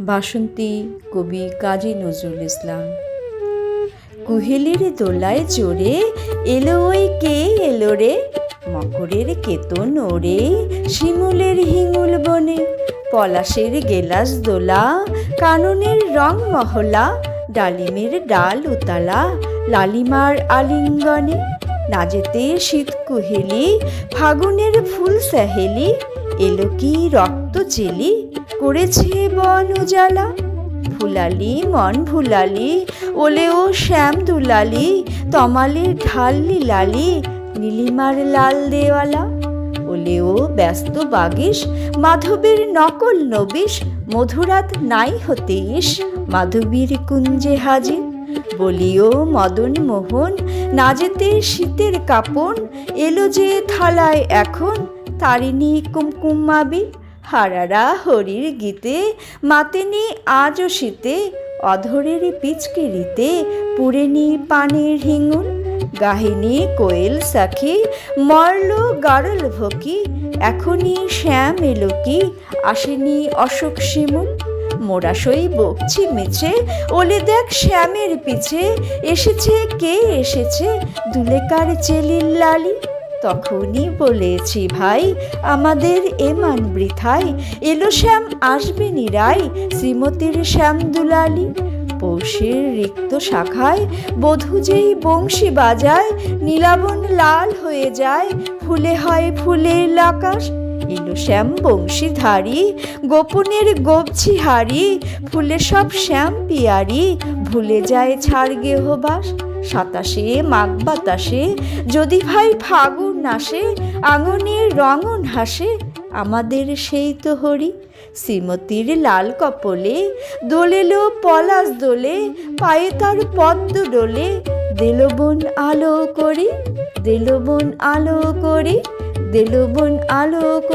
বাসন্তী কবি কাজী নজরুল ইসলাম। কুহেলির দোলায় চড়ে এলো ওই কে এলো রে? মকরের কেতন ওরে, শিমুলের হিঙুল বনে। পলাশের গেলাস দোলা, কাননের রং মহলা, ডালিমের ডাল উতালা, লালিমার আলিঙ্গনে। নাজেতে শীত কুহেলি, ফাগুনের ফুল সাহেলি এলো কি রক্ত চেলি করেছে বন উজালা। ভুলালি মন ভুলালি ওলে ও শ্যাম দুলালি, তমালে ঢাললি লালি নীলিমার লাল দেওয়ালা। ওলে ও ব্যস্ত বাগিস, মাধবীর নকল নবিশ মধুরাত নাই হতে ইস মাধবীর কুঞ্জে হাজির। বলিও মদন মোহন, না যেতে শীতের কাপন, এলো যে থালায় এখন, তারিণী কুমকুম মাবির। হারারা হরির গীতে, মাতেনি আজও শীতে অধরের পিচকিরিতে পুরেনি পানির হিঙ্গুল গাহিনী কোয়েল সাখী, মরল গারল ভকি, এখনই শ্যাম এলো কি, আসেনি অশোক শিমুল। মোরাসই বকছি মিছে, ওলে দেখ শ্যামের পিছে, এসেছে কে এসেছে, দুলেকার চেলির লালি। তখনই বলেছি, ভাই, আমাদের এমান বৃথাই এলো শ্যাম, আসবে নিরাই শ্রীমতীর শ্যাম দুলালি। পৌষের রিক্ত শাখায় বধূ যেই বংশী বাজায়, নীলাবন লাল হয়ে যায়, ফুলে হয় ফুলের আকাশ। এলো শ্যাম বংশীধারী গোপনের গবছি হারি, ফুলে সব শ্যাম পিয়ারি, ভুলে যায় ছাড় গেহবাস। সাতাশে মাঘ বাতাসে, যদি ভাই ফাগুন আসে, আঙনের রঙন হাসে, আমাদের সেই তো হরি। শ্রীমতীর লাল কপলে, দোলেল পলাশ দোলে, পায়ে তার পদ্ম ডোলে দেলবন আলো করি দেলবন আলো করি দেলবন আলো করি ধন্যবাদ